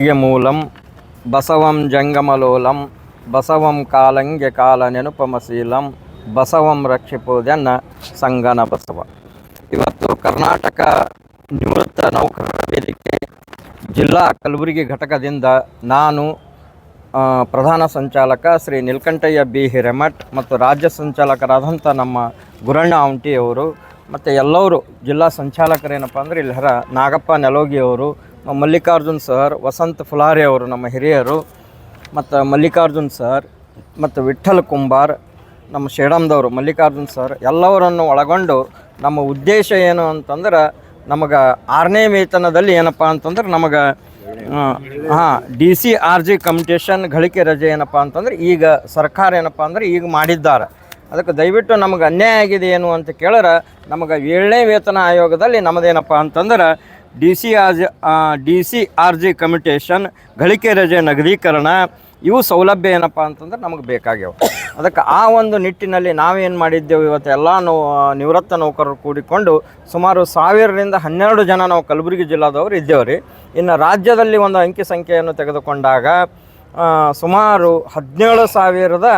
ಮೂಲಂ, ಬಸವಂ ಜಂಗಮಲೋಲಂ, ಬಸವಂ ಕಾಲಂಗೆ ಕಾಲ ನೆನಪಮಶೀಲಂ ಬಸವಂ ರಕ್ಷಿಪೋದನ್ನ ಸಂಗನ ಬಸವ. ಇವತ್ತು ಕರ್ನಾಟಕ ನಿವೃತ್ತ ನೌಕರರ ವೇದಿಕೆ, ಜಿಲ್ಲಾ ಕಲಬುರಗಿ ಘಟಕದಿಂದ ನಾನು ಪ್ರಧಾನ ಸಂಚಾಲಕ ಶ್ರೀ ನಿಲ್ಕಂಠಯ್ಯ ಬಿ. ಹಿರೇಮಠ್ ಮತ್ತು ರಾಜ್ಯ ಸಂಚಾಲಕರಾದಂಥ ನಮ್ಮ ಗುರಣ್ಣ ಔಂಟಿಯವರು ಮತ್ತು ಎಲ್ಲವರು ಜಿಲ್ಲಾ ಸಂಚಾಲಕರೇನಪ್ಪ ಅಂದರೆ ಇಲ್ಲಿ ಹರ ನಾಗಪ್ಪ ನೆಲೋಗಿಯವರು ಮಲ್ಲಿಕಾರ್ಜುನ್ ಸರ್, ವಸಂತ್ ಫುಲಾರಿ ಅವರು ನಮ್ಮ ಹಿರಿಯರು, ಮತ್ತು ಮಲ್ಲಿಕಾರ್ಜುನ್ ಸರ್, ಮತ್ತು ವಿಠಲ್ ಕುಂಬಾರ್, ನಮ್ಮ ಶೇಡಮ್ದವರು ಮಲ್ಲಿಕಾರ್ಜುನ್ ಸರ್, ಎಲ್ಲವರನ್ನು ಒಳಗೊಂಡು ನಮ್ಮ ಉದ್ದೇಶ ಏನು ಅಂತಂದ್ರೆ ನಮಗೆ ಆರನೇ ವೇತನದಲ್ಲಿ ಏನಪ್ಪ ಅಂತಂದ್ರೆ ನಮಗೆ ಹಾಂ, D C R G commutation ಗಳಿಕೆ ರಜೆ ಏನಪ್ಪ ಅಂತಂದ್ರೆ ಈಗ ಸರ್ಕಾರ ಏನಪ್ಪ ಅಂದ್ರೆ ಈಗ ಮಾಡಿದ್ದಾರೆ. ಅದಕ್ಕೆ ದಯವಿಟ್ಟು ನಮಗೆ ಅನ್ಯಾಯ ಆಗಿದೆ ಏನು ಅಂತ ಕೇಳಿದ್ರೆ ನಮಗೆ ಏಳನೇ ವೇತನ ಆಯೋಗದಲ್ಲಿ ನಮ್ಮದೇನಪ್ಪ ಅಂತಂದ್ರೆ D C R G D C R G commutation, ಗಳಿಕೆ ರಜೆ ನಗದೀಕರಣ, ಇವು ಸೌಲಭ್ಯ ಏನಪ್ಪ ಅಂತಂದ್ರೆ ನಮಗೆ ಬೇಕಾಗ್ಯವು. ಅದಕ್ಕೆ ಆ ಒಂದು ನಿಟ್ಟಿನಲ್ಲಿ ನಾವೇನು ಮಾಡಿದ್ದೆವು, ಇವತ್ತು ಎಲ್ಲ ನೋ, ನಿವೃತ್ತ ನೌಕರರು ಕೂಡಿಕೊಂಡು ಸುಮಾರು ಸಾವಿರದಿಂದ ಹನ್ನೆರಡು ಜನ ನಾವು ಕಲಬುರಗಿ ಜಿಲ್ಲಾದವರು ಇದ್ದೇವೆ ರೀ. ಇನ್ನು ರಾಜ್ಯದಲ್ಲಿ ಒಂದು ಅಂಕಿ ಸಂಖ್ಯೆಯನ್ನು ತೆಗೆದುಕೊಂಡಾಗ ಸುಮಾರು ಹದಿನೇಳು ಸಾವಿರದ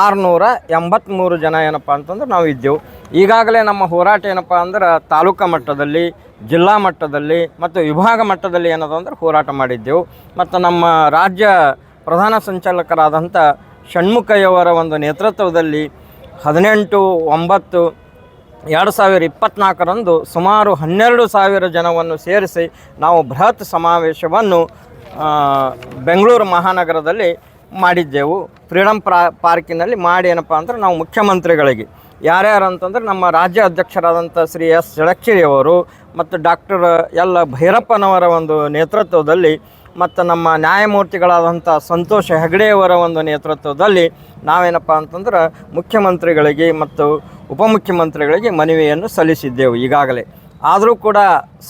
ಆರುನೂರ ಎಂಬತ್ತ್ಮೂರು ಜನ ಏನಪ್ಪ ಅಂತಂದ್ರೆ ನಾವು ಇದ್ದೆವು. ಈಗಾಗಲೇ ನಮ್ಮ ಹೋರಾಟ ಏನಪ್ಪ ಅಂದ್ರೆ ತಾಲೂಕು ಮಟ್ಟದಲ್ಲಿ ಜಿಲ್ಲಾ ಮಟ್ಟದಲ್ಲಿ ಮತ್ತು ವಿಭಾಗ ಮಟ್ಟದಲ್ಲಿ ಏನದು ಅಂದ್ರೆ ಹೋರಾಟ ಮಾಡಿದ್ದೆವು. ಮತ್ತು ನಮ್ಮ ರಾಜ್ಯ ಪ್ರಧಾನ ಸಂಚಾಲಕರಾದಂಥ ಷಣ್ಮುಖಯ್ಯವರ ಒಂದು ನೇತೃತ್ವದಲ್ಲಿ ಹದಿನೆಂಟು, ಒಂಬತ್ತು, ಎರಡು ಸಾವಿರ ಇಪ್ಪತ್ತ್ನಾಲ್ಕರಂದು ಸುಮಾರು ಹನ್ನೆರಡು ಸಾವಿರ ಜನವನ್ನು ಸೇರಿಸಿ ನಾವು ಬೃಹತ್ ಸಮಾವೇಶವನ್ನು ಬೆಂಗಳೂರು ಮಹಾನಗರದಲ್ಲಿ ಮಾಡಿದ್ದೆವು. ಫ್ರೀಡಮ್ ಪ್ರಾ, ಪಾರ್ಕಿನಲ್ಲಿ ಮಾಡಿ ಏನಪ್ಪ ಅಂದ್ರೆ ನಾವು ಮುಖ್ಯಮಂತ್ರಿಗಳಿಗೆ ಯಾರ್ಯಾರು ಅಂತಂದ್ರೆ ನಮ್ಮ ರಾಜ್ಯ ಅಧ್ಯಕ್ಷರಾದಂಥ ಶ್ರೀ ಎಸ್ ಜಳಕ್ಷಿರಿಯವರು ಮತ್ತು ಡಾಕ್ಟರ್ ಎಲ್ ಭೈರಪ್ಪನವರ ಒಂದು ನೇತೃತ್ವದಲ್ಲಿ ಮತ್ತು ನಮ್ಮ ನ್ಯಾಯಮೂರ್ತಿಗಳಾದಂಥ ಸಂತೋಷ್ ಹೆಗಡೆಯವರ ಒಂದು ನೇತೃತ್ವದಲ್ಲಿ ನಾವೇನಪ್ಪ ಅಂತಂದ್ರೆ ಮುಖ್ಯಮಂತ್ರಿಗಳಿಗೆ ಮತ್ತು ಉಪಮುಖ್ಯಮಂತ್ರಿಗಳಿಗೆ ಮನವಿಯನ್ನು ಸಲ್ಲಿಸಿದ್ದೆವು ಈಗಾಗಲೇ. ಆದರೂ ಕೂಡ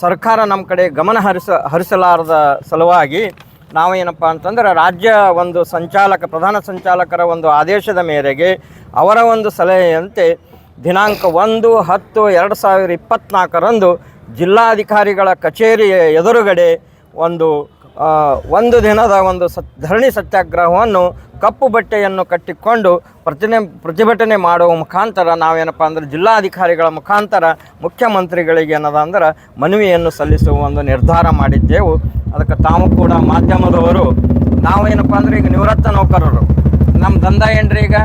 ಸರ್ಕಾರ ನಮ್ಮ ಕಡೆ ಗಮನ ಹರಿಸ, ಹರಿಸಲಾರದ ಸಲುವಾಗಿ ನಾವೇನಪ್ಪ ಅಂತಂದ್ರೆ ರಾಜ್ಯ ಒಂದು ಸಂಚಾಲಕ, ಪ್ರಧಾನ ಸಂಚಾಲಕರ ಒಂದು ಆದೇಶದ ಮೇರೆಗೆ ಅವರ ಒಂದು ಸಲಹೆಯಂತೆ ದಿನಾಂಕ ಒಂದು ಹತ್ತು ಎರಡು ಸಾವಿರ ಇಪ್ಪತ್ತ್ನಾಲ್ಕರಂದು ಜಿಲ್ಲಾಧಿಕಾರಿಗಳ ಕಚೇರಿಯ ಎದುರುಗಡೆ ಒಂದು ಒಂದು ದಿನದ ಒಂದು ಸತ್, ಧರಣಿ ಸತ್ಯಾಗ್ರಹವನ್ನು ಕಪ್ಪು ಬಟ್ಟೆಯನ್ನು ಕಟ್ಟಿಕೊಂಡು ಪ್ರತಿನೆ, ಪ್ರತಿಭಟನೆ ಮಾಡುವ ಮುಖಾಂತರ ನಾವೇನಪ್ಪ ಅಂದರೆ ಜಿಲ್ಲಾಧಿಕಾರಿಗಳ ಮುಖಾಂತರ ಮುಖ್ಯಮಂತ್ರಿಗಳಿಗೆ ಏನದ ಅಂದ್ರೆ ಮನವಿಯನ್ನು ಸಲ್ಲಿಸುವ ಒಂದು ನಿರ್ಧಾರ ಮಾಡಿದ್ದೆವು. ಅದಕ್ಕೆ ತಾವು ಕೂಡ ಮಾಧ್ಯಮದವರು ನಾವೇನಪ್ಪ ಅಂದರೆ ಈಗ ನಿವೃತ್ತ ನೌಕರರು. ನಮ್ಮ ದಂಧ ಏನ್ರಿ ಈಗ?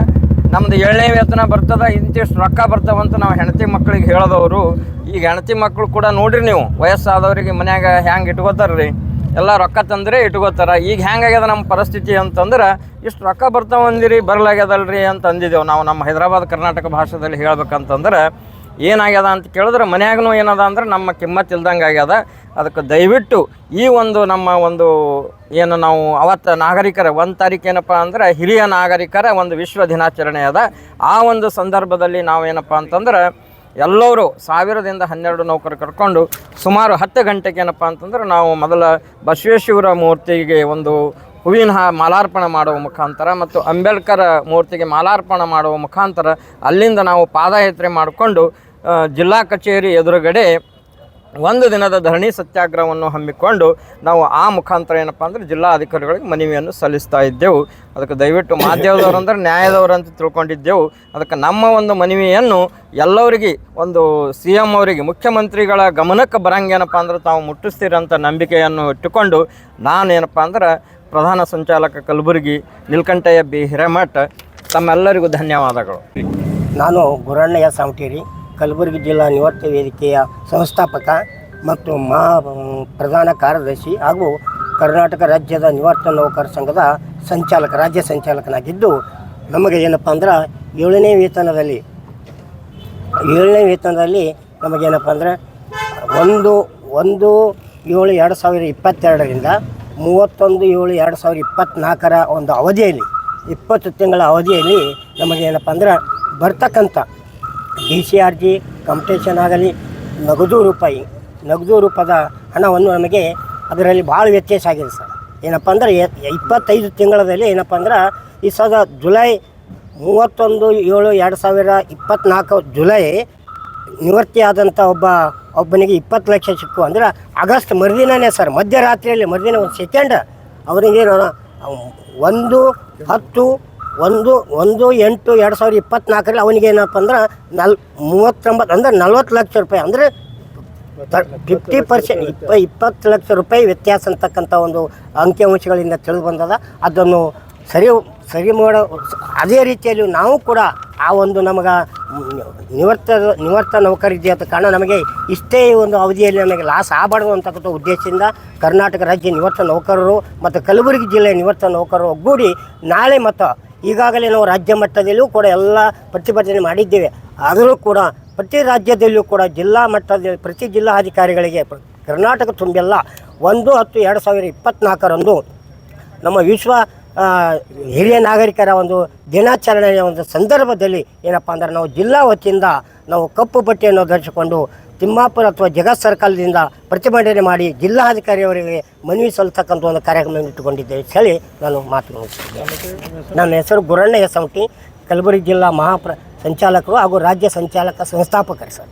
ನಮ್ದು ಏಳನೇ ವೇತನ ಬರ್ತದ, ಇಂತಿಷ್ಟು ರೊಕ್ಕ ಬರ್ತಾವಂತ ನಾವು ಹೆಂಡತಿ ಮಕ್ಕಳಿಗೆ ಹೇಳೋದವರು. ಈಗ ಹೆಂಡತಿ ಮಕ್ಕಳು ಕೂಡ ನೋಡ್ರಿ ನೀವು, ವಯಸ್ಸಾದವರಿಗೆ ಮನ್ಯಾಗ ಹ್ಯಾಂಗೆ ಇಟ್ಕೋತಾರ್ರಿ. ಎಲ್ಲ ರೊಕ್ಕ ತಂದ್ರೆ ಇಟ್ಕೋತಾರೆ. ಈಗ ಹೆಂಗಾಗ್ಯದ ನಮ್ಮ ಪರಿಸ್ಥಿತಿ ಅಂತಂದ್ರೆ, ಇಷ್ಟು ರೊಕ್ಕ ಬರ್ತಾವ ಅಂದಿರಿ, ಬರಲಾಗ್ಯದಲ್ರಿ ಅಂತ ಅಂದಿದ್ದೇವೆ ನಾವು ನಮ್ಮ ಹೈದರಾಬಾದ್ ಕರ್ನಾಟಕ ಭಾಷೆದಲ್ಲಿ ಹೇಳ್ಬೇಕಂತಂದ್ರೆ, ಏನಾಗ್ಯದ ಅಂತ ಕೇಳಿದ್ರೆ ಮನ್ಯಾಗೂ ಏನದ ಅಂದ್ರೆ ನಮ್ಮ ಕಿಮ್ಮತ್ ಇಲ್ದಂಗೆ ಆಗ್ಯದ. ಅದಕ್ಕೆ ದಯವಿಟ್ಟು ಈ ಒಂದು ನಮ್ಮ ಒಂದು ಏನು ನಾವು ಅವತ್ತು ನಾಗರಿಕರ ಒಂದು ತಾರೀಕು ಏನಪ್ಪ ಅಂದ್ರೆ, ಹಿರಿಯ ನಾಗರಿಕರ ಒಂದು ವಿಶ್ವ ದಿನಾಚರಣೆ ಅದ. ಆ ಒಂದು ಸಂದರ್ಭದಲ್ಲಿ ನಾವೇನಪ್ಪ ಅಂತಂದ್ರೆ ಎಲ್ಲರೂ ಸಾವಿರದಿಂದ ಹನ್ನೆರಡು ನೌಕರು ಕರ್ಕೊಂಡು ಸುಮಾರು ಹತ್ತು ಗಂಟೆಗೆ ಏನಪ್ಪ ಅಂತಂದ್ರೆ ನಾವು ಮೊದಲ ಬಸವೇಶ್ವರ ಮೂರ್ತಿಗೆ ಒಂದು ಹೂವಿನ ಹಾ ಮಾಲಾರ್ಪಣೆ ಮಾಡುವ ಮುಖಾಂತರ ಮತ್ತು ಅಂಬೇಡ್ಕರ್ ಮೂರ್ತಿಗೆ ಮಾಲಾರ್ಪಣ ಮಾಡುವ ಮುಖಾಂತರ ಅಲ್ಲಿಂದ ನಾವು ಪಾದಯಾತ್ರೆ ಮಾಡಿಕೊಂಡು ಜಿಲ್ಲಾ ಕಚೇರಿ ಎದುರುಗಡೆ ಒಂದು ದಿನದ ಧರಣಿ ಸತ್ಯಾಗ್ರಹವನ್ನು ಹಮ್ಮಿಕೊಂಡು ನಾವು ಆ ಮುಖಾಂತರ ಏನಪ್ಪ ಅಂದರೆ ಜಿಲ್ಲಾ ಅಧಿಕಾರಿಗಳಿಗೆ ಮನವಿಯನ್ನು ಸಲ್ಲಿಸ್ತಾ ಇದ್ದೆವು. ಅದಕ್ಕೆ ದಯವಿಟ್ಟು ಮಾಧ್ಯಮದವರು ಅಂದ್ರೆ ನ್ಯಾಯದವರು ಅಂತ ತಿಳ್ಕೊಂಡಿದ್ದೆವು. ಅದಕ್ಕೆ ನಮ್ಮ ಒಂದು ಮನವಿಯನ್ನು ಎಲ್ಲರಿಗೆ, ಒಂದು ಸಿ ಎಂ ಅವರಿಗೆ, ಮುಖ್ಯಮಂತ್ರಿಗಳ ಗಮನಕ್ಕೆ ಬರಂಗೇನಪ್ಪ ಅಂದ್ರೆ ತಾವು ಮುಟ್ಟಿಸ್ತೀರಂತ ನಂಬಿಕೆಯನ್ನು ಇಟ್ಟುಕೊಂಡು ನಾನು ಏನಪ್ಪ ಅಂದ್ರೆ ಪ್ರಧಾನ ಸಂಚಾಲಕ ಕಲಬುರಗಿ, ನಿಲ್ಕಂಠಯ್ಯ ಬಿ ಹಿರೇಮಠ ತಮ್ಮೆಲ್ಲರಿಗೂ ಧನ್ಯವಾದಗಳು. ನಾನು ಗುರಣ್ಣಯ್ಯ ಸಾಮಟೇರಿ ಕಲಬುರಗಿ ಜಿಲ್ಲಾ ನಿವೃತ್ತ ವೇದಿಕೆಯ ಸಂಸ್ಥಾಪಕ ಮತ್ತು ಮಾ ಪ್ರಧಾನ ಕಾರ್ಯದರ್ಶಿ ಹಾಗೂ ಕರ್ನಾಟಕ ರಾಜ್ಯದ ನಿವೃತ್ತ ನೌಕರ ಸಂಘದ ಸಂಚಾಲಕ, ರಾಜ್ಯ ಸಂಚಾಲಕನಾಗಿದ್ದು, ನಮಗೆ ಏನಪ್ಪ ಅಂದ್ರೆ ಏಳನೇ ವೇತನದಲ್ಲಿ ಏಳನೇ ವೇತನದಲ್ಲಿ ನಮಗೇನಪ್ಪ ಅಂದರೆ ಒಂದು ಒಂದು ಏಳು ಎರಡು ಸಾವಿರ ಇಪ್ಪತ್ತೆರಡರಿಂದ ಮೂವತ್ತೊಂದು ಏಳು ಎರಡು ಸಾವಿರ ಇಪ್ಪತ್ತ್ನಾಲ್ಕರ ಒಂದು ಅವಧಿಯಲ್ಲಿ, ಇಪ್ಪತ್ತು ತಿಂಗಳ ಅವಧಿಯಲ್ಲಿ ನಮಗೇನಪ್ಪ ಅಂದ್ರೆ ಬರ್ತಕ್ಕಂಥ D C R G computation ಆಗಲಿ, ನಗದು ರೂಪಾಯಿ, ನಗದು ರೂಪದ ಹಣವನ್ನು ನಮಗೆ ಅದರಲ್ಲಿ ಭಾಳ ವ್ಯತ್ಯಾಸ ಆಗಿದೆ ಸರ್. ಏನಪ್ಪ ಅಂದರೆ ಇಪ್ಪತ್ತೈದು ತಿಂಗಳಲ್ಲಿ ಏನಪ್ಪ ಅಂದ್ರೆ ಈ ಸದ ಜುಲೈ ಮೂವತ್ತೊಂದು ಏಳು ಎರಡು ಸಾವಿರ ಇಪ್ಪತ್ತ್ನಾಲ್ಕು ಜುಲೈ ನಿವೃತ್ತಿಯಾದಂಥ ಒಬ್ಬ, ಒಬ್ಬನಿಗೆ ಇಪ್ಪತ್ತು ಲಕ್ಷ ಸಿಕ್ಕು ಅಂದ್ರೆ ಆಗಸ್ಟ್ ಮರುದಿನನೇ ಸರ್. ಮಧ್ಯರಾತ್ರಿಯಲ್ಲಿ ಮರುದಿನ ಒಂದು ಸೆಕೆಂಡ್ ಅವನಿಗೆ, ಒಂದು ಹತ್ತು ಒಂದು ಒಂದು, ಎಂಟು, ಎರಡು ಸಾವಿರದ ಇಪ್ಪತ್ನಾಲ್ಕರಲ್ಲಿ ಅವನಿಗೆ ಏನಪ್ಪ ಅಂದ್ರೆ ನಲ್, ಮೂವತ್ತೊಂಬತ್ತು, ಅಂದರೆ ನಲ್ವತ್ತು ಲಕ್ಷ ರೂಪಾಯಿ, ಅಂದರೆ ಫಿಫ್ಟಿ ಪರ್ಸೆಂಟ್ ಇಪ್ಪ, ಇಪ್ಪತ್ತು ಲಕ್ಷ ರೂಪಾಯಿ ವ್ಯತ್ಯಾಸ ಅಂತಕ್ಕಂಥ ಒಂದು ಅಂಕಿಅಂಶಗಳಿಂದ ತಿಳಿದು ಬಂದದ. ಅದನ್ನು ಸರಿ ಸರಿ ಮಾಡೋ, ಅದೇ ರೀತಿಯಲ್ಲಿ ನಾವು ಕೂಡ ಆ ಒಂದು ನಮಗೆ ನಿವರ್ತ ನಿವರ್ತ ನೌಕರಿದ್ದೆ ಅಂತ ಕಾರಣ ನಮಗೆ ಇಷ್ಟೇ ಒಂದು ಅವಧಿಯಲ್ಲಿ ನಮಗೆ ಲಾಸ್ ಆಗಬಾರ್ದು ಅಂತಕ್ಕಂಥ ಉದ್ದೇಶದಿಂದ ಕರ್ನಾಟಕ ರಾಜ್ಯ ನಿವೃತ್ತ ನೌಕರರು ಮತ್ತು ಕಲಬುರಗಿ ಜಿಲ್ಲೆಯ ನಿವೃತ್ತ ನೌಕರರು ಒಗ್ಗೂಡಿ ನಾಳೆ ಮತ್ತು ಈಗಾಗಲೇ ನಾವು ರಾಜ್ಯ ಮಟ್ಟದಲ್ಲೂ ಕೂಡ ಎಲ್ಲ ಪ್ರತಿಭಟನೆ ಮಾಡಿದ್ದೇವೆ. ಆದರೂ ಕೂಡ ಪ್ರತಿ ರಾಜ್ಯದಲ್ಲೂ ಕೂಡ ಜಿಲ್ಲಾ ಮಟ್ಟದಲ್ಲಿ ಪ್ರತಿ ಜಿಲ್ಲಾಧಿಕಾರಿಗಳಿಗೆ ಕರ್ನಾಟಕ ತುಂಬೆಲ್ಲ. ಒಂದು ಹತ್ತು ಎರಡು ಸಾವಿರ ಇಪ್ಪತ್ತ್ನಾಲ್ಕರಂದು ನಮ್ಮ ವಿಶ್ವ ಹಿರಿಯ ನಾಗರಿಕರ ಒಂದು ದಿನಾಚರಣೆಯ ಒಂದು ಸಂದರ್ಭದಲ್ಲಿ ಏನಪ್ಪ ಅಂದ್ರೆ ನಾವು ಜಿಲ್ಲಾ ವತಿಯಿಂದ ನಾವು ಕಪ್ಪು ಬಟ್ಟೆಯನ್ನು ಧರಿಸಿಕೊಂಡು ತಿಮ್ಮಾಪುರ ಅಥವಾ ಜಗತ್ ಸರ್ಕಲ್ದಿಂದ ಪ್ರತಿಭಟನೆ ಮಾಡಿ ಜಿಲ್ಲಾಧಿಕಾರಿಯವರಿಗೆ ಮನವಿ ಸಲ್ಲಿಸತಕ್ಕಂಥ ಒಂದು ಕಾರ್ಯಕ್ರಮ ಇಟ್ಟುಕೊಂಡಿದ್ದೇವೆ ಅಂತ ಹೇಳಿ ನಾನು ಮಾತು ಮುಗಿಸಿದ್ದೇನೆ ನನ್ನ ಹೆಸರು ಗುರಣ್ಣ ಎಸ್ ಕಲಬುರಗಿ ಜಿಲ್ಲಾ ಮಹಾಪ್ರ, ಸಂಚಾಲಕರು ಹಾಗೂ ರಾಜ್ಯ ಸಂಚಾಲಕ, ಸಂಸ್ಥಾಪಕರು ಸರ್.